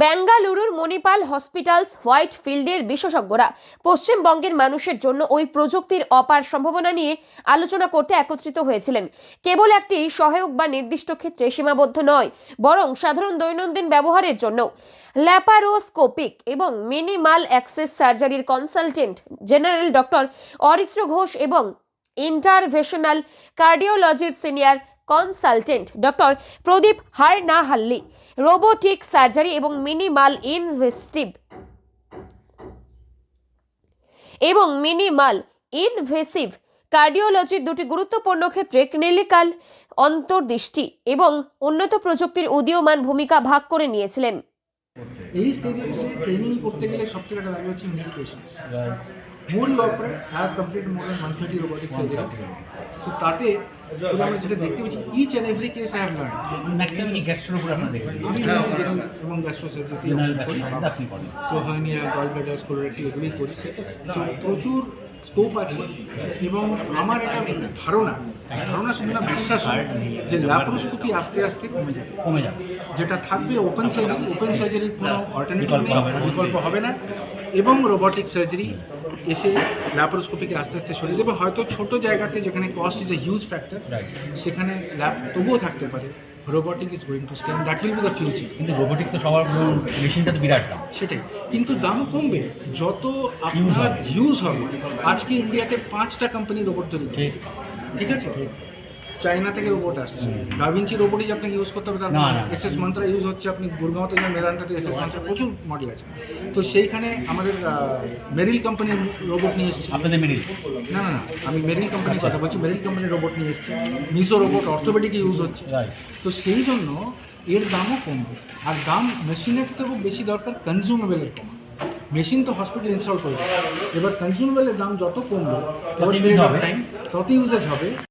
বেঙ্গালুরুর Manipal hospitals white ফিল্ডের বিশেষজ্ঞরা পশ্চিমবঙ্গের মানুষের জন্য ওই প্রযুক্তির অপার সম্ভাবনা নিয়ে আলোচনা করতে একত্রিত হয়েছিলেন। কেবল একটি সহায়ক বা নির্দিষ্ট ক্ষেত্রে সীমাবদ্ধ নয়, বরং সাধারণ দৈনন্দিন ব্যবহারের জন্য। ল্যাপারোস্কোপিক এবং মিনিমাল অ্যাক্সেস সার্জারির consultant general doctor Aritra Ghosh এবং interventional কার্ডিওলজির senior consultant doctor Pradeep Harnahalli, robotic surgery এবং মিনিমাল ইনভেস্টিভ এবং মিনিমাল ইনভেসিভ কার্ডিওলজির দুটি গুরুত্বপূর্ণ ক্ষেত্রে ক্লিনিক্যাল অন্তর্দৃষ্টি এবং উন্নত প্রযুক্তির উদীয়মান ভূমিকা ভাগ করে নিয়েছিলেন। এই স্টেজে এসে ট্রেনিং করতে গেলে সব থেকে ব্যাপার হচ্ছে unique patients more you operate have complete more then one thirty robotic surgeries so তাতে আমরা যেটা দেখতে পাচ্ছি each and every case I have learn maximum কি গ্যাস্ট্রোর উপর আপনারা দেখবেন। আমি জেনারেল এবং গ্যাস্ট্রো সার্জারি গ্যাস্ট্রো আপনি করেন তো হার্নিয়া গল ব্লাডার স্কোলোরেক্টিভ এগুলোই করি। So, প্রচুর স্কোপ আছে এবং আমার এটা ধারণা ধারণা শুনে না বিশ্বাস যে ল্যাপ্রোস্কোপি আস্তে আস্তে কমে যাবে কমে যাবে। যেটা থাকবে ওপেন সার্জারি ওপেন সার্জারির কোনো অল্টারনেটিভ বিকল্প হবে না। এবং রোবটিক সার্জারি এসে ল্যাপ্রোস্কোপিকে আস্তে আস্তে সরিয়ে দেবে। হয়তো ছোট জায়গাতে যেখানে cost is a huge factor সেখানে ল্যাব তবুও থাকতে পারে। Robotic is going to stand that will be the future কিন্তু রোবোটিক তো সবার মেশিনটা তো বিরাট দাম। সেটাই। কিন্তু দাম কমবে যত আপনার ইউজ হবে। আজকে ইন্ডিয়াতে পাঁচটা কোম্পানি রোবট তৈরি ঠিক। আছে? চায়না থেকে রোবট আসছে। ডাভিনচি রোবটই যে আপনাকে ইউজ করতে হবে তার। এস এস মন্ত্রা ইউজ হচ্ছে আপনি গুরগাঁওতে যান মেদান্তাতে এস এস মন্ত্রা প্রচুর মডেল আছে। তো সেইখানে আমাদের মেরিল কোম্পানির রোবট নিয়ে এসছে। আপনাদের মিডিল না না না আমি মেরিল কোম্পানির কথা বলছি মেরিল কোম্পানির রোবট নিয়ে এসছে। মিশো রোবট অর্থোপেডিকে ইউজ হচ্ছে। তো সেই জন্য এর দামও কমবে। আর দাম মেশিনের থেকেও বেশি দরকার কনজিউমেবলের কম। মেশিন তো হসপিটাল ইনস্টল করবে এবার কনজিউমেবলের দাম যত কমবে তত ইউজেজ হবে।